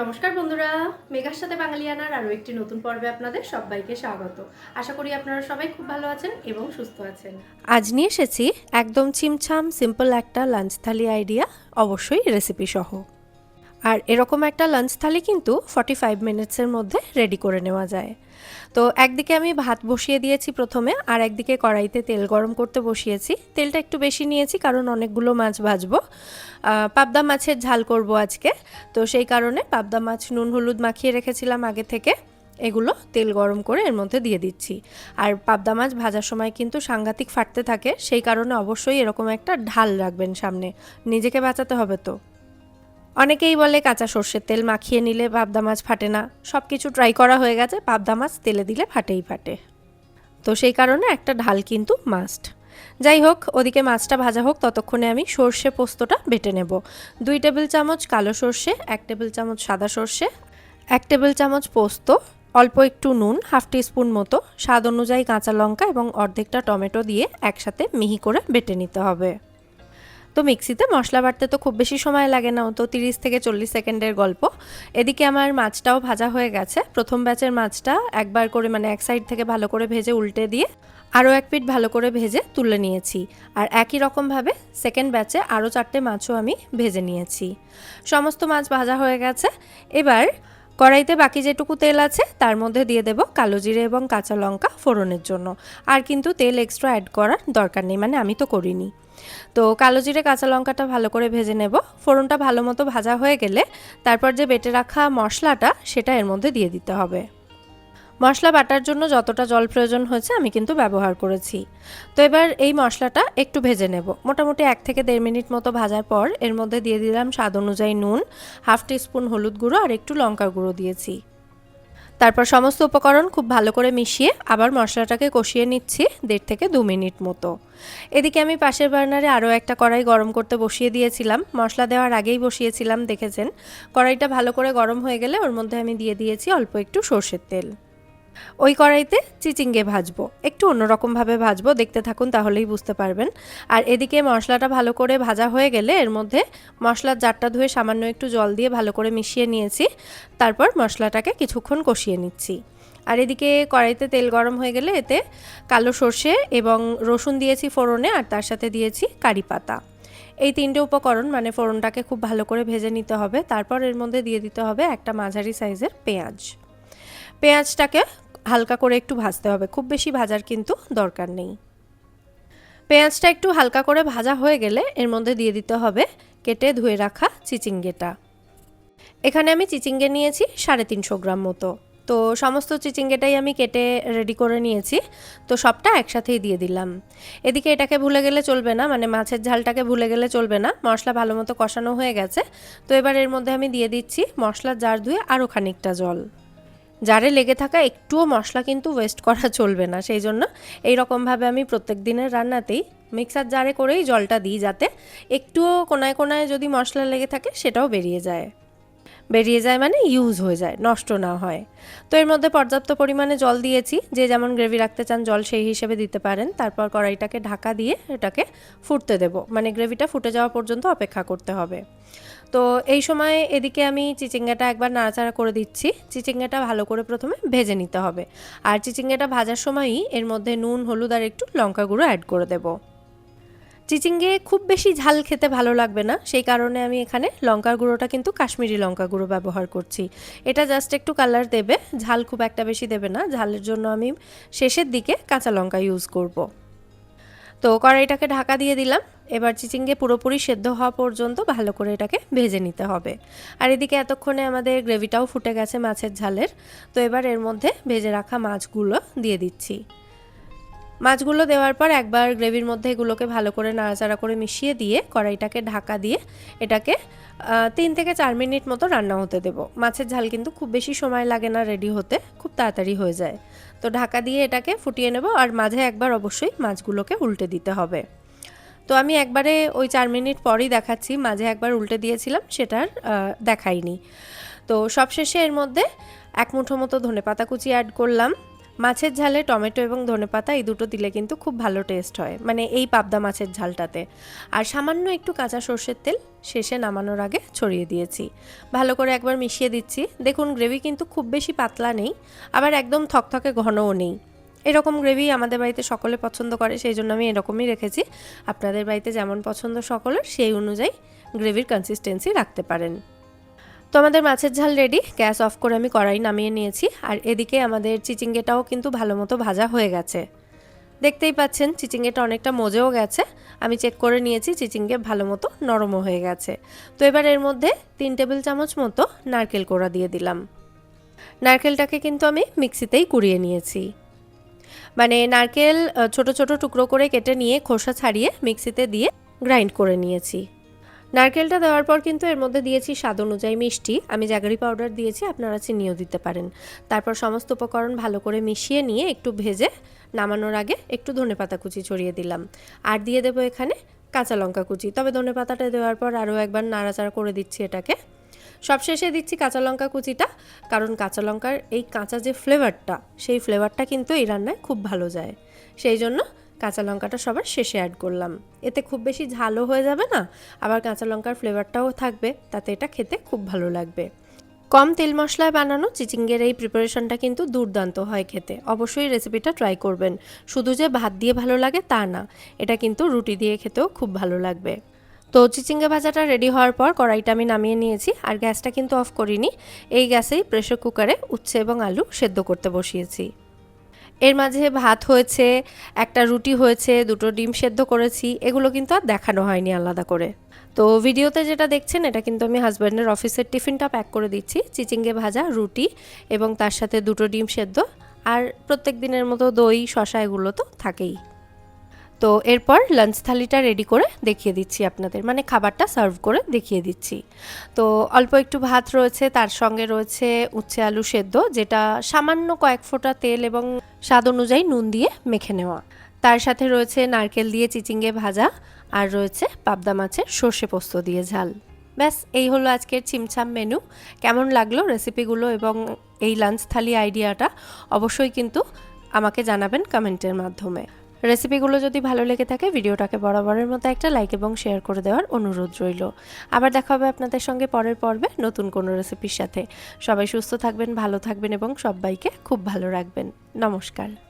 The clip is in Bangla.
নমস্কার বন্ধুরা, মেঘার সাথে বাঙালিয়ানার আরও একটি নতুন পর্বে আপনাদের সবাইকে স্বাগত। আশা করি আপনারা সবাই খুব ভালো আছেন এবং সুস্থ আছেন। আজ নিয়ে এসেছি একদম চিমছাম সিম্পল একটা লাঞ্চ থালি আইডিয়া অবশ্যই রেসিপি সহ। আর এরকম একটা লাঞ্চ থালি কিন্তু ফর্টি ফাইভ মিনিটসের মধ্যে রেডি করে নেওয়া যায়। তো একদিকে আমি ভাত বসিয়ে দিয়েছি প্রথমে, আর একদিকে কড়াইতে তেল গরম করতে বসিয়েছি। তেলটা একটু বেশি নিয়েছি কারণ অনেকগুলো মাছ ভাজবো। পাবদা মাছের ঝাল করব আজকে। তো সেই কারণে পাবদা মাছ নুন, হলুদ মাখিয়ে রেখেছিলাম আগে থেকে। এগুলো তেল গরম করে এর মধ্যে দিয়ে দিচ্ছি। আর পাবদা মাছ ভাজার সময় কিন্তু সাংঘাতিক ফাটতে থাকে, সেই কারণে অবশ্যই এরকম একটা ঢাল রাখবেন সামনে। নিজেকে বাঁচাতে হবে তো। অনেকেই বলে কাঁচা সর্ষের তেল মাখিয়ে নিলে পাবদা মাছ ফাটে না। সব কিছু ট্রাই করা হয়ে গেছে, পাবদা মাছ তেলে দিলে ফাটেই ফাটে। তো সেই কারণে একটা ঢাল কিন্তু মাস্ট যাই হোক, ওদিকে মাছটা ভাজা হোক, ততক্ষণে আমি সর্ষে পোস্তটা বেটে নেব। দুই টেবিল চামচ কালো সর্ষে, এক টেবিল চামচ সাদা সর্ষে, এক টেবিল চামচ পোস্ত, অল্প একটু নুন, হাফ স্পুন মতো। স্বাদ অনুযায়ী কাঁচা লঙ্কা এবং অর্ধেকটা টমেটো দিয়ে একসাথে মিহি করে বেটে নিতে হবে। তো মিক্সিতে মশলা বাটতে তো খুব বেশি সময় লাগে না তো তিরিশ থেকে চল্লিশ সেকেন্ডের গল্প। এদিকে আমার মাছটাও ভাজা হয়ে গেছে। প্রথম ব্যাচের মাছটা একবার করে মানে এক সাইড থেকে ভালো করে ভেজে উল্টে দিয়ে আরও এক পিঠ ভালো করে ভেজে তুলে নিয়েছি। আর একই রকমভাবে সেকেন্ড ব্যাচে আরও চারটে মাছও আমি ভেজে নিয়েছি। সমস্ত মাছ ভাজা হয়ে গেছে। এবার কড়াইতে বাকি যেটুকু তেল আছে, তার মধ্যে দিয়ে দেব কালো জিরে এবং কাঁচা লঙ্কা ফোড়নের জন্য। আর কিন্তু তেল এক্সট্রা অ্যাড করার দরকার নেই মানে আমি তো করিনি। তো কালো জিরে, কাঁচা লঙ্কাটা ভালো করে ভেজে নেব। ফোড়নটা ভালো মতো ভাজা হয়ে গেলে তারপর যে বেটে রাখা মশলাটা, সেটা এর মধ্যে দিয়ে দিতে হবে। মশলা বাটার জন্য যতটা জল প্রয়োজন হয়েছে আমি কিন্তু ব্যবহার করেছি। তো এবার এই মশলাটা একটু ভেজে নেব। মোটামুটি এক থেকে দেড় মিনিট মতো ভাজার পর এর মধ্যে দিয়ে দিলাম স্বাদ অনুযায়ী নুন, হাফ স্পুন হলুদ গুঁড়ো আর একটু লঙ্কা গুঁড়ো দিয়েছি। তারপর সমস্ত উপকরণ খুব ভালো করে মিশিয়ে আবার মশলাটাকে কষিয়ে নিচ্ছি দেড় থেকে দু মিনিট মতো। এদিকে আমি পাশের বার্নারে আরও একটা কড়াই গরম করতে বসিয়ে দিয়েছিলাম। মশলা দেওয়ার আগেই বসিয়েছিলাম, দেখেছেন? কড়াইটা ভালো করে গরম হয়ে গেলে ওর মধ্যে আমি দিয়ে দিয়েছি অল্প একটু সর্ষের তেল। ওই কড়াইতে চিচিঙ্গে ভাজবো। একটু অন্যরকমভাবে ভাজবো, দেখতে থাকুন তাহলেই বুঝতে পারবেন। আর এদিকে মশলাটা ভালো করে ভাজা হয়ে গেলে এর মধ্যে মশলার জারটা ধুয়ে সামান্য একটু জল দিয়ে ভালো করে মিশিয়ে নিয়েছি। তারপর মশলাটাকে কিছুক্ষণ কষিয়ে নিচ্ছি। আর এদিকে কড়াইতে তেল গরম হয়ে গেলে এতে কালো সর্ষে এবং রসুন দিয়েছি ফোড়নে, আর তার সাথে দিয়েছি কারি পাতা। এই তিনটে উপকরণ মানে ফোড়নটাকে খুব ভালো করে ভেজে নিতে হবে। তারপর এর মধ্যে দিয়ে দিতে হবে একটা মাঝারি সাইজের পেঁয়াজ। পেঁয়াজটাকে হালকা করে একটু ভাজতে হবে। খুব বেশি ভাজার কিন্তু দরকার নেই। পেঁয়াজটা একটু হালকা করে ভাজা হয়ে গেলে এর মধ্যে দিয়ে দিতে হবে কেটে ধুয়ে রাখা চিচিঙ্গেটা। এখানে আমি চিচিঙ্গে নিয়েছি সাড়ে তিনশো গ্রাম মতো। তো সমস্ত চিচিঙ্গেটাই আমি কেটে রেডি করে নিয়েছি। তো সবটা একসাথেই দিয়ে দিলাম। এদিকে এটাকে ভুলে গেলে চলবে না মানে মাছের ঝালটাকে ভুলে গেলে চলবে না। মশলা ভালো মতো কষানো হয়ে গেছে। তো এবার এর মধ্যে আমি দিয়ে দিচ্ছি মশলার জার ধুয়ে আরও খানিকটা জল। জারে লেগে থাকা একটুও মশলা কিন্তু ওয়েস্ট করা চলবে না। সেই জন্য এইরকমভাবে আমি প্রত্যেক দিনের রান্নাতেই মিক্সার জারে করেই জলটা দিই যাতে একটুও কোনায় কোনায় যদি মশলা লেগে থাকে সেটাও বেরিয়ে যায়। বেরিয়ে যায় মানে ইউজ হয়ে যায়, নষ্ট না হয়। তো এর মধ্যে পর্যাপ্ত পরিমাণে জল দিয়েছি, যে যেমন গ্রেভি রাখতে চান জল সেই হিসেবে দিতে পারেন। তারপর কড়াইটাকে ঢাকা দিয়ে এটাকে ফুটতে দেব মানে গ্রেভিটা ফুটে যাওয়া পর্যন্ত অপেক্ষা করতে হবে। তো এই সময় এদিকে আমি চিচিঙ্গাটা একবার নাড়াচাড়া করে দিচ্ছি, চিচিঙ্গাটা ভালো করে প্রথমে ভেজে নিতে হবে। আর চিচিঙ্গাটা ভাজার সময়ই এর মধ্যে নুন, হলুদ আর একটু লঙ্কা গুঁড়ো অ্যাড করে দেবো। চিচিঙ্গে খুব বেশি ঝাল খেতে ভালো লাগবে না। সেই কারণে আমি এখানে লঙ্কার গুঁড়োটা কিন্তু কাশ্মীরি লঙ্কা গুঁড়ো ব্যবহার করছি। এটা জাস্ট একটু কালার দেবে, ঝাল খুব একটা বেশি দেবে না। ঝালের জন্য আমি শেষের দিকে কাঁচা লঙ্কা ইউজ করব। তো কড়াইটাকে ঢাকা দিয়ে দিলাম। এবার চিচিঙ্গে পুরোপুরি সেদ্ধ হওয়া পর্যন্ত ভালো করে এটাকে ভেজে নিতে হবে। আর এদিকে এতক্ষণে আমাদের গ্রেভিটাও ফুটে গেছে মাছের ঝালের। তো এবার এর মধ্যে ভেজে রাখা মাছগুলো দিয়ে দিচ্ছি। মাছগুলো দেওয়ার পর একবার গ্রেভির মধ্যে এগুলোকে ভালো করে নাড়াচাড়া করে মিশিয়ে দিয়ে কড়াইটাকে ঢাকা দিয়ে এটাকে তিন থেকে চার মিনিট মতো রান্না হতে দেব। মাছের ঝাল কিন্তু খুব বেশি সময় লাগে না রেডি হতে, খুব তাড়াতাড়ি হয়ে যায়। তো ঢাকা দিয়ে এটাকে ফুটিয়ে নেব আর মাঝে একবার অবশ্যই মাছগুলোকে উল্টে দিতে হবে। তো আমি একবারে ওই চার মিনিট পরেই দেখাচ্ছি, মাঝে একবার উল্টে দিয়েছিলাম, সেটার দেখাইনি। তো সবশেষে এর মধ্যে এক মুঠো মতো ধনে পাতা কুচি অ্যাড করলাম। মাছের ঝালে টমেটো এবং ধনেপাতা এই দুটো দিলে কিন্তু খুব ভালো টেস্ট হয় মানে এই পাবদা মাছের ঝালটাতে। আর সামান্য একটু কাঁচা সর্ষের তেল শেষে নামানোর আগে ছড়িয়ে দিয়েছি। ভালো করে একবার মিশিয়ে দিচ্ছি। দেখুন গ্রেভি কিন্তু খুব বেশি পাতলা নেই, আবার একদম থকথকে ঘনও নেই। এরকম গ্রেভি আমাদের বাড়িতে সকলে পছন্দ করে, সেই জন্য আমি এরকমই রেখেছি। আপনাদের বাড়িতে যেমন পছন্দ সকলের, সেই অনুযায়ী গ্রেভির কনসিস্টেন্সি রাখতে পারেন। তো আমাদের মাছের ঝাল রেডি গ্যাস অফ করে আমি কড়াই নামিয়ে নিয়েছি। আর এদিকে আমাদের চিচিঙ্গেটাও কিন্তু ভালো মতো ভাজা হয়ে গেছে। দেখতেই পাচ্ছেন, চিচিঙ্গেটা অনেকটা মজেও গেছে। আমি চেক করে নিয়েছি, চিচিঙ্গে ভালো মতো নরমও হয়ে গেছে। তো এবার এর মধ্যে তিন টেবিল চামচ মতো নারকেল কোড়া দিয়ে দিলাম। নারকেলটাকে কিন্তু আমি মিক্সিতেই কুড়িয়ে নিয়েছি। মানে নারকেল ছোট ছোট টুকরো করে কেটে নিয়ে খোসা ছাড়িয়ে মিক্সিতে দিয়ে গ্রাইন্ড করে নিয়েছি। নারকেলটা দেওয়ার পর কিন্তু এর মধ্যে দিয়েছি স্বাদ অনুযায়ী মিষ্টি। আমি জাগারি পাউডার দিয়েছি, আপনারা চিনিও দিতে পারেন। তারপর সমস্ত উপকরণ ভালো করে মিশিয়ে নিয়ে একটু ভেজে নামানোর আগে একটু ধনেপাতা কুচি ছড়িয়ে দিলাম। আর দিয়ে দেবো এখানে কাঁচা লঙ্কা কুচি। তবে ধনেপাতাটা দেওয়ার পর আরও একবার নাড়াচাড়া করে দিচ্ছি এটাকে। সবশেষে দিচ্ছি কাঁচা লঙ্কা কুচিটা, কারণ কাঁচা লঙ্কার এই কাঁচা যে ফ্লেভারটা সেই ফ্লেভারটা কিন্তু এই রান্নায় খুব ভালো যায়। সেই জন্য কাঁচা লঙ্কাটা সবার শেষে অ্যাড করলাম। এতে খুব বেশি ঝালও হয়ে যাবে না, আবার কাঁচা লঙ্কার ফ্লেভারটাও থাকবে, তাতে এটা খেতে খুব ভালো লাগবে। কম তেল মশলায় বানানো চিচিঙ্গের এই প্রিপারেশনটা কিন্তু দুর্দান্ত হয় খেতে। অবশ্যই রেসিপিটা ট্রাই করবেন। শুধু যে ভাত দিয়ে ভালো লাগে তা না, এটা কিন্তু রুটি দিয়ে খেতেও খুব ভালো লাগবে। তো চিচিঙ্গা ভাজাটা রেডি হওয়ার পর কড়াইটা আমি নামিয়ে নিয়েছি, আর গ্যাসটা কিন্তু অফ করিনি। এই গ্যাসেই প্রেশার কুকারে উচ্ছে এবং আলু সেদ্ধ করতে বসিয়েছি। এর মাঝে ভাত হয়েছে, একটা রুটি হয়েছে, দুটো ডিম সেদ্ধ করেছি, এগুলো কিন্তু আর দেখানো হয়নি আলাদা করে। তো ভিডিওতে যেটা দেখছেন, এটা কিন্তু আমি হাজব্যান্ডের অফিসের টিফিনটা প্যাক করে দিচ্ছি, চিচিঙ্গে ভাজা, রুটি এবং তার সাথে দুটো ডিম সেদ্ধ, আর প্রত্যেক দিনের মতো দই শশা এগুলো তো থাকেই। তো এরপর লাঞ্চ থালিটা রেডি করে দেখিয়ে দিচ্ছি আপনাদের। মানে খাবারটা সার্ভ করে দেখিয়ে দিচ্ছি। তো অল্প একটু ভাত রয়েছে, তার সঙ্গে রয়েছে উচ্ছে আলু সেদ্ধ, যেটা সামান্য কয়েক ফোঁটা তেল এবং স্বাদ অনুযায়ী নুন দিয়ে মেখে নেওয়া। তার সাথে রয়েছে নারকেল দিয়ে চিচিঙ্গে ভাজা, আর রয়েছে পাবদা মাছের সর্ষে পোস্ত দিয়ে ঝাল। ব্যাস, এই হলো আজকের চিমছাম মেনু কেমন লাগল রেসিপিগুলো এবং এই লাঞ্চ থালি আইডিয়াটা অবশ্যই কিন্তু আমাকে জানাবেন কমেন্টের মাধ্যমে। রেসিপিগুলো যদি ভালো লেগে থাকে, ভিডিওটাকে বরাবরের মতো একটা লাইক এবং শেয়ার করে দেওয়ার অনুরোধ রইল। আবার দেখা হবে আপনাদের সঙ্গে পরের পর্বে নতুন কোনো রেসিপির সাথে। সবাই সুস্থ থাকবেন, ভালো থাকবেন এবং সবাইকে খুব ভালো রাখবেন। নমস্কার।